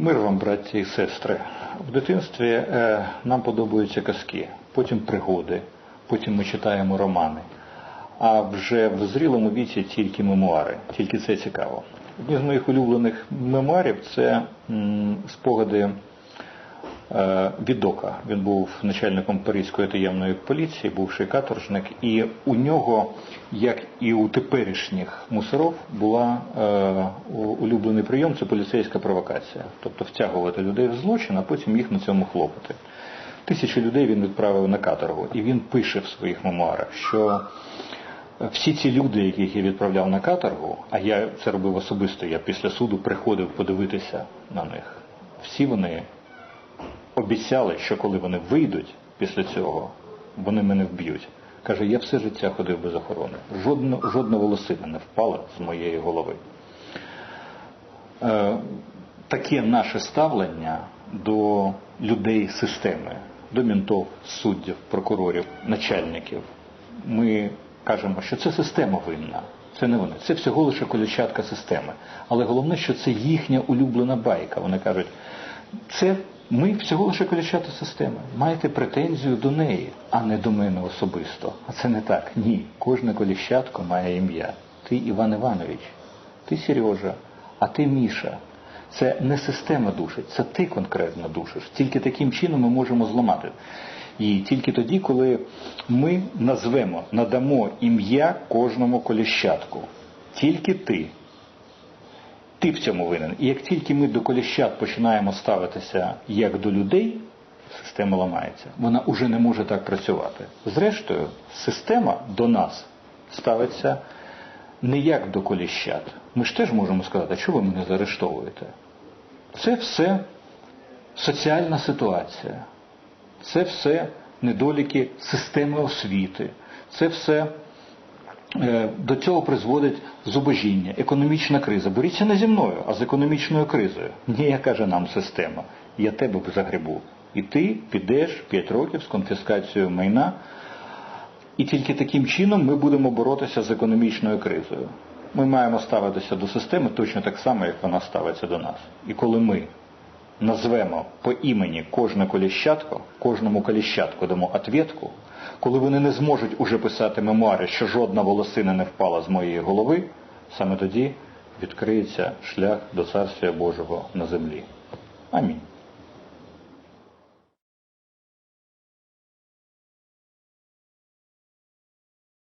Мир вам, браття і сестри. В дитинстві е, нам подобаються казки, потім пригоди, потім ми читаємо романи. А вже в зрілому віці тільки мемуари, тільки це цікаво. Одні з моїх улюблених мемуарів це спогади Відока. Він був начальником Паризької таємної поліції, бувший каторжник, і у нього, як і у теперішніх мусоров, була е, улюблений прийом це поліцейська провокація, тобто втягувати людей в злочин, а потім їх на цьому хлопати. Тисячі людей він відправив на каторгу, і він пише в своїх мемуарах, що всі ці люди, яких я відправляв на каторгу, а я це робив особисто, я після суду приходив подивитися на них. Всі вони обіцяли, що коли вони вийдуть після цього, вони мене вб'ють. Каже, я все життя ходив без охорони. Жодна, жодна волосина не впала з моєї голови. Е, таке наше ставлення до людей системи, до мінтов, суддів, прокурорів, начальників. Ми кажемо, що це система винна. Це не вони. Це всього лише колючатка системи. Але головне, що це їхня улюблена байка. Вони кажуть, це ми всього лише колючата система. Маєте претензію до неї, а не до мене особисто. А це не так. Ні. Кожне коліщатко має ім'я. Ти Іван Іванович, ти Сережа, а ти Міша. Це не система душить, це ти конкретно душиш. Тільки таким чином ми можемо зламати. І тільки тоді, коли ми назвемо, надамо ім'я кожному коліщатку. Тільки ти. Ти в цьому винен. І як тільки ми до коліщат починаємо ставитися як до людей, система ламається. Вона уже не може так працювати. Зрештою, система до нас ставиться не як до коліщат. Ми ж теж можемо сказати, чого ви мене заарештовуєте? Це все соціальна ситуація. Це все недоліки системи освіти. Це все до цього призводить зубожіння, економічна криза. Боріться не зі мною, а з економічною кризою. Ні, каже нам система. Я тебе загребу. І ти підеш 5 років з конфіскацією майна. І тільки таким чином ми будемо боротися з економічною кризою. Ми маємо ставитися до системи точно так само, як вона ставиться до нас. І коли ми назвемо по імені кожне коліщатко, кожному коліщатку дамо ответку, коли вони не зможуть уже писати мемуари, що жодна волосина не впала з моєї голови, саме тоді відкриється шлях до Царствія Божого на землі. Амінь.